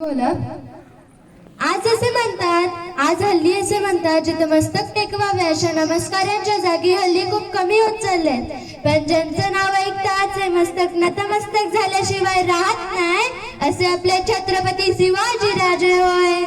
बोला. आज असे म्हणतात आज हल्ली असे म्हणतात जिथं मस्तक टेकवावे अशा नमस्कारांच्या जागी हल्ली खूप कमी होत चाललेत. पण ज्यांचं नाव ऐकताच हे मस्तक नतमस्तक झाल्याशिवाय राहत नाही असे आपले छत्रपती शिवाजी राजे होय.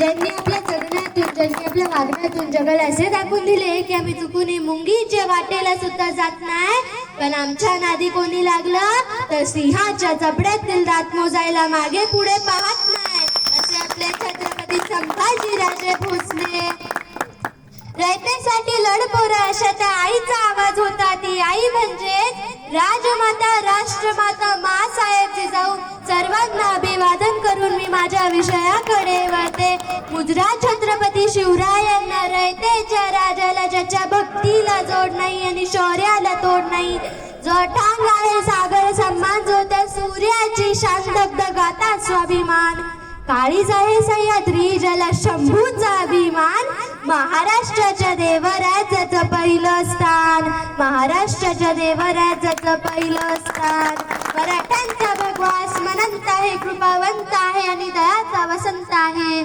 ज्यांनी आपल्या जगण्यातून ज्यांनी आपल्या वागण्यातून जगाला असे दाखवून दिले की आम्ही चुकून मुंगीच्या वाटेला सुद्धा जात नाही. पण आमच्या नादी कोणी लागलं? तर सिंहाच्या जबड्यातील दात मोजायला मागे पुढे पाहत नाही असे आपले छत्रपती संभाजी राजे भोसले. रयतेसाठी लढपोरा अशा त्या आईचा आवाज होता ती आई म्हणजे राजमाता राष्ट्रमाता मासाहेब जिजाऊ सर्वांना अभिवादन करून मी माझ्या विषयाकडे वळते. गुजरात छत्रपती शिवरायांना रयतेच्या राजाला ज्याच्या भक्तीला जोड नाही आणि शौर्याला तोड नाही. जो ठांग आहे सागर सन्मान जो त्या सूर्याची शांत गाता स्वाभिमान. काळीज आहे सह्याद्री ज्याला शंभूचा अभिमान. महाराष्ट्राच्या देवराजाचं पहिलं स्थान. महाराष्ट्राच्या देवराजाचं पहिलं स्थान. मराठ्यांचा भगवास मनंत आहे कृपावंत आहे आणि दयाचा वसंत आहे.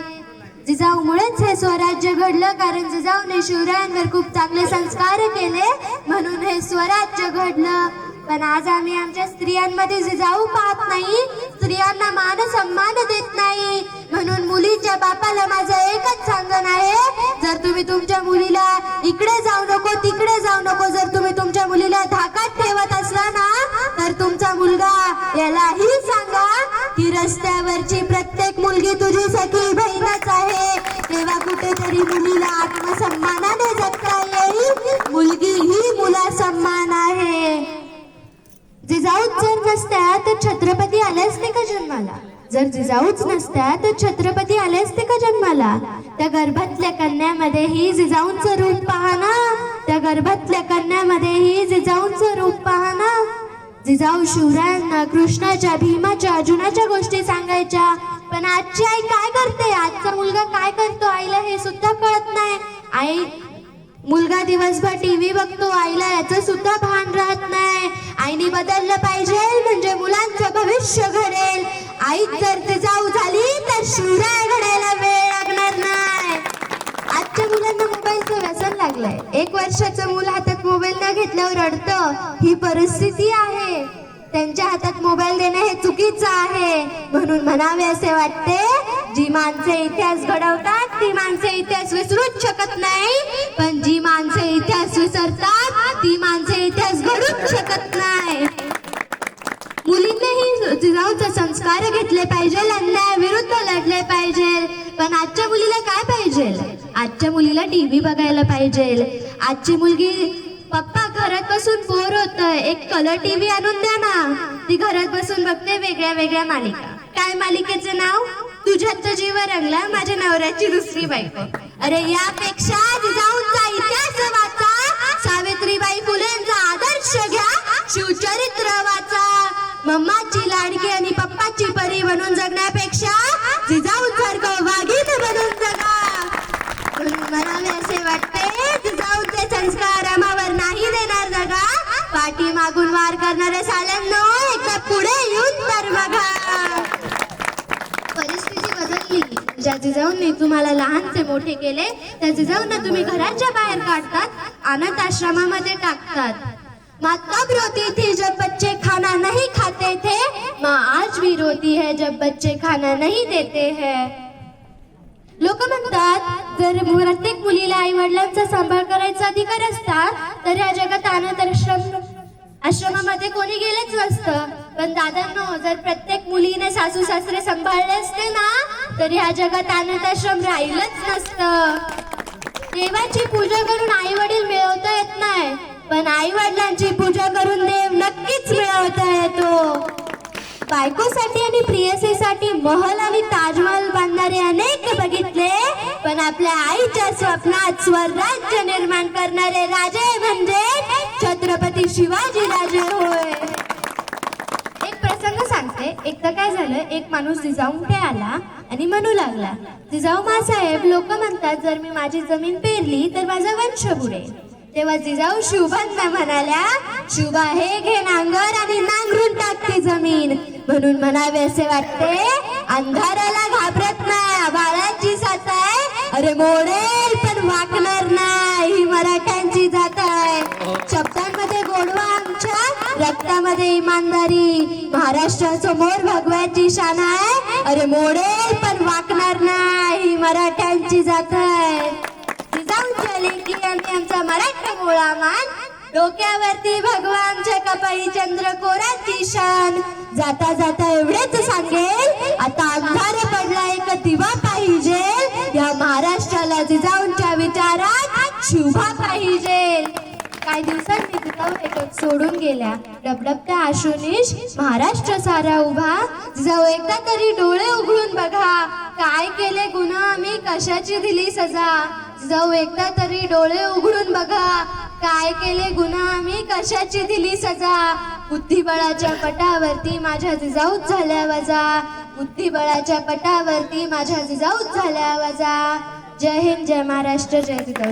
जिजाऊमुळेच हे स्वराज्य घडलं कारण जिजाऊने शिवरायांवर खूप चांगले संस्कार केले. म्हणून हे स्वराज्य घडलं. पण आज आम्ही आमच्या स्त्रियांमध्ये जिजाऊ पाहत नाही. स्त्रियांना मान सन्मान देत नाही. म्हणून मुलीच्या बापाला माझं एकच सांगण आहे जर तुम्ही तुमच्या मुलीला इकडे जाऊ नको तिकडे जाऊ नको जर तुम्ही तुमच्या मुलीला धाकात ठेवत असला ना तर तुमचा मुलगा यालाही सांगा की रस्त्यावरची प्रत्येक मुलगी तुझी सखी बहीणच आहे. तेव्हा कुठेतरी मुलीला आत्मसन्मानाने जगता येईल. मुलगी ही मुला सन्मान नसत्या तर छत्रपती आले असते का जन्माला? जर जिजाऊच नसत्या तर छत्रपती आले असते का जन्माला? त्या गर्भातल्या कन्यामध्ये ही जिजाऊंचं रूप पाहना ना. त्या गर्भातल्या कन्यामध्ये ही जिजाऊंचं रूप पाहना ना. जिजाऊ शिवरायांना कृष्णाच्या भीमाच्या अर्जुनाच्या गोष्टी सांगायच्या. पण आजची आई काय करते? आजचा मुलगा काय करतो आईला हे सुद्धा कळत नाही. आई मुलगा दिवसभर टीव्ही बघतो आईला याचं सुद्धा भान राहत नाही. आईने बदललं पाहिजे म्हणजे मुलांचं भविष्य घडेल. आई जर जाऊ झाली तर शिवराय घडायला वेळ लागणार नाही. आजच्या मुलांना मोबाईलचं व्यसन लागलंय. एक वर्षाचं मूल हातात मोबाईल न घेतल्यावर रडतं ही परिस्थिती आहे. त्यांच्या हातात मोबाईल देणं हे चुकीचं आहे. म्हणून म्हणावे असे वाटते जी माणसे इतिहास घडवतात ती माणसे इतिहास विसरूच शकत नाही. पण जी माणसे इतिहास विसरतात ती माणसे इतिहास घडूच शकत नाही. मुलींनीही जिजाऊचे संस्कार घेतले पाहिजे अन्याय विरुद्ध लढले पाहिजे. पण आजच्या मुलीला काय पाहिजे? आजच्या मुलीला टीव्ही बघायला पाहिजे. आजची मुलगी पप्पा घरात बसून बोर होत एक कलर टीव्ही आणून द्या ना. ती घरात बसून बघते वेगळ्या वेगळ्या मालिका. काय मालिकेचं नाव? तुझ्यात तो जीव रंगला माझ्या नवऱ्याची दुसरी बायको. अरे यापेक्षा जिजाऊंचा इतिहास वाचा. सावित्रीबाई फुलेंचा आदर्श घ्या शिवचरित्र वाचा. मम्माची लाडकी आणि पप्पाची परी बनून जगण्यापेक्षा जिजाऊ सारखं वागीत बनून जगा. मला म्हणावे असे वाटते जिजाऊचे संस्कार आम्हावर नाही देणार जगा. पाठी मागून वार करणारे साल्यांनो एकदा पुढे येऊन तर बघा परिस्थिती बदलली ज्या जिजाऊंनी तुम्हाला लहानचे मोठे केले त्या जिजाऊंना तुम्ही घराच्या बाहेर काढतात अनाथ आश्रमामध्ये टाकतात. माता तब रोती थी जब बच्चे खाना नहीं खाते थे माँ आज भी रोती है जब बच्चे खाना नहीं देते हैं। लोक म्हणतात जर प्रत्येक मुलीला आई वडिलांचा सांभाळ करायचा अधिकार असता तर या जगात अनाथ आश्रम आश्रमामध्ये कोणी गेलेच नसतं. पण दादांनो जर प्रत्येक मुलीने सासू सासरे सांभाळले असते ना तर ह्या जगात अनाथाश्रम राहिलंच नसतं. देवाची पूजा करून आई वडील मिळवता येत नाही. पण आई वडिलांची पूजा करून देव नक्कीच मिळवता येतो. बायकोसाठी आणि प्रियसीसाठी महल आणि ताजमहल बांधणारे अनेक बघितले पण आपल्या आईच्या स्वप्नात स्वराज्य निर्माण करणारे राजे म्हणजे छत्रपती शिवाजी राजे होय. एक प्रसंग सांगते. एकदा काय झालं एक माणूस जिजाऊंकडे आला. आणि म्हणू लागला जिजाऊ मासाहेब लोक म्हणतात जर मी माझी जमीन पेरली तर माझा वंश बुडेल. तेव्हा जिजाऊ शुभांना म्हणाल्या शुभा हे घे नांगर आणि नांगरून टाकते जमीन. म्हणून म्हणावे असे वाटते अंधाराला घाबरत नाही बाळांची साथ आहे. अरे मोडेल पण वाकणार नाही ही मराठ्यांची जात आहे. शब्दांमध्ये गोडवा आमच्या रक्तामध्ये इमानदारी. महाराष्ट्रासमोर भगवानची शान आहे. अरे मोडेल पण वाकणार नाही ही मराठ्यांची जात आहे. जिजाऊच्या आणि आमचा मराठा मुळा मान डोक्यावरती भगवानच्या कपाळी चंद्र कोराची शान. जाता जाता एवढेच सांगेल आता अंधार पडला एक दिवा पाहिजे. या महाराष्ट्राला जिजाऊंच्या विचारात शुभा पाहिजे. काही दिवसांनी जिजाऊ एक सोडून गेल्या. डबडबत्या आशुनीश महाराष्ट्र सारा उभा. जिजाऊ एकदा तरी डोळे उघडून बघा. काय केले गुन्हा आम्ही कशाची दिली सजा? जाऊ एकदा तरी डोळे उघडून बघा. काय केले गुन्हा आम्ही कशाची दिली सजा? बुद्धिबळाच्या पटावरती माझ्या जिजाऊच झाल्या वजा. बुद्धिबळाच्या पटावरती माझ्या जिजाऊत झाल्या वजा. जय हिंद जय महाराष्ट्र जय जिजाऊ.